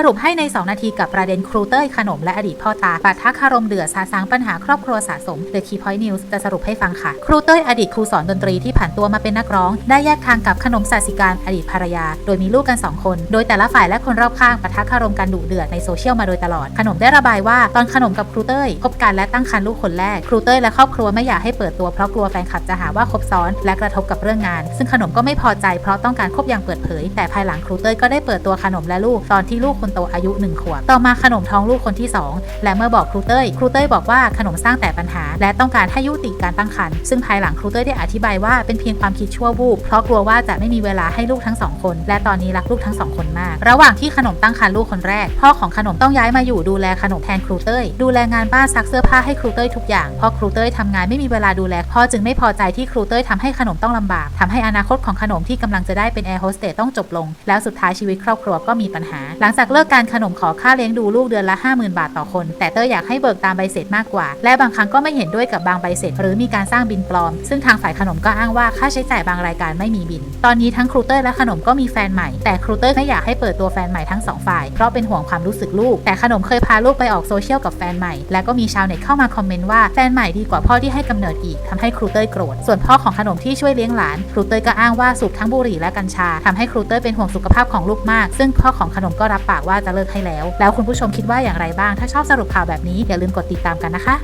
สรุปให้ใน 2 นาทีกับประเด็นครูเต้ยขนมและอดีตพ่อตาปะทะคารมเดือดสาสางปัญหาครอบครัวสะสม The Key Point News จะสรุปให้ฟังค่ะ ครูเต้ยอดีตครูสอนดนตรีที่ผ่านตัวมาเป็นนักร้อง ได้แยกทางกับขนมสาสิการอดีตภรรยา โดยมีลูกกัน 2 คน โดยแต่ละฝ่ายและคนรอบข้างปะทะคารมกันดุเดือดในโซเชียลมาโดยตลอด ขนมได้ระบายว่าตอนขนมกับครูเต้ยคบกันและตั้งครรภ์ลูกคนแรกครูเต้ยและครอบครัวไม่อยากให้เปิดตัวเพราะกลัวแฟนคลับจะหาว่าคบซ้อนและกระทบกับเรื่องงาน ซึ่งขนมก็ไม่พอใจเพราะต้องการคบอย่างเปิดเผย แต่ภายหลังครูเต้ยก็ได้เปิดตัวขนมและลูกตอนที่ลูกคนโตอายุหนึ่งขวบต่อมาขนมท้องลูกคนที่สองและเมื่อบอกครูเต้ย ครูเต้ยบอกว่าขนมสร้างแต่ปัญหา และต้องการให้ยุติการตั้งครรภ์ซึ่งภายหลังครูเต้ยได้อธิบายว่าเป็นเพียงความคิดชั่ววูบเพราะกลัวว่าจะไม่มีเวลาให้ลูกทั้งสองคน และตอนนี้รักลูกทั้งสองคนมาก ระหว่างที่ขนมตั้งครรภ์ลูกคนแรก พ่อของขนมต้องย้ายมาอยู่ดูแลขนมแทนครูเต้ย ดูแลงานบ้านซักเสื้อผ้าให้ครูเต้ยทุกอย่างเพราะครูเต้ยทำงานไม่มีเวลาดูแลพ่อจึงไม่พอใจที่ครูเต้ยทำให้ขนมต้องลำบากทำให้อนาคตของขนมที่กำลังจะได้เป็นแอร์โฮสเตสต้องจบลง แล้วสุดท้ายชีวิตครอบครัวก็มีปัญหา หลังจากเลิกการขนมขอค่าเลี้ยงดูลูกเดือนละ 50,000 บาทต่อคน แต่เต้ยอยากให้เบิกตามใบเสร็จมากกว่า และบางครั้งก็ไม่เห็นด้วยกับบางใบเสร็จ หรือมีการสร้างบินปลอม ซึ่งทางฝ่ายขนมก็อ้างว่าค่าใช้จ่ายบางรายการไม่มีบิน ตอนนี้ทั้งครูเต้ยและขนมก็มีแฟนใหม่ แต่ครูเต้ยไม่อยากให้เปิดตัวแฟนใหม่ทั้งสองฝ่าย เพราะเป็นห่วงความรู้สึกลูก แต่ขนมเคยพาลูกไปออกโซเชียลกับแฟนใหม่ และก็มีชาวเน็ตเข้ามาคอมเมนต์ว่าแฟนใหม่ดีกว่าพ่อที่ให้กำเนิดอีกทำให้ครูเต้ยโกรธ ส่วนพ่อของขนมที่ช่วยเลี้ยงหลาน ครูเต้ยก็อ้างว่าสูบทั้งบุหรี่และกัญชาทำให้ครูเต้ยเป็นห่วงสุขภาพของลูกมาก ซึ่งพ่อของขนมก็รับปากว่าจะเลิกให้แล้ว แล้วคุณผู้ชมคิดว่าอย่างไรบ้าง ถ้าชอบสรุปข่าวแบบนี้อย่าลืมกดติดตามกันนะคะ